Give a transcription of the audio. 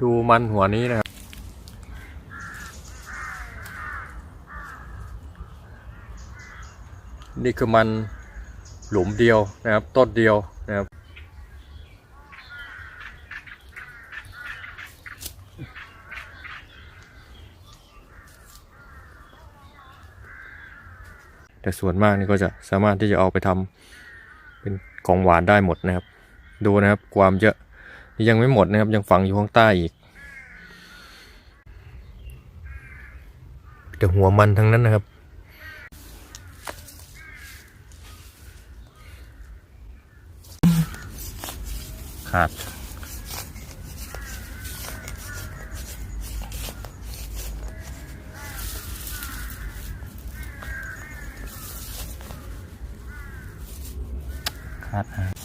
ดูมันหัวนี้นะครับ นี่คือมันหลุมเดียวนะครับ ต้นเดียวนะครับ แต่ส่วนมากนี่ก็จะสามารถที่จะเอาไปทำเป็นของหวานได้หมดนะครับ ดูนะครับความเยอะ ยังไม่หมดนะครับ ยังฝังอยู่ข้างใต้อีก แต่หัวมันทั้งนั้นนะครับ ขาดขาดหาง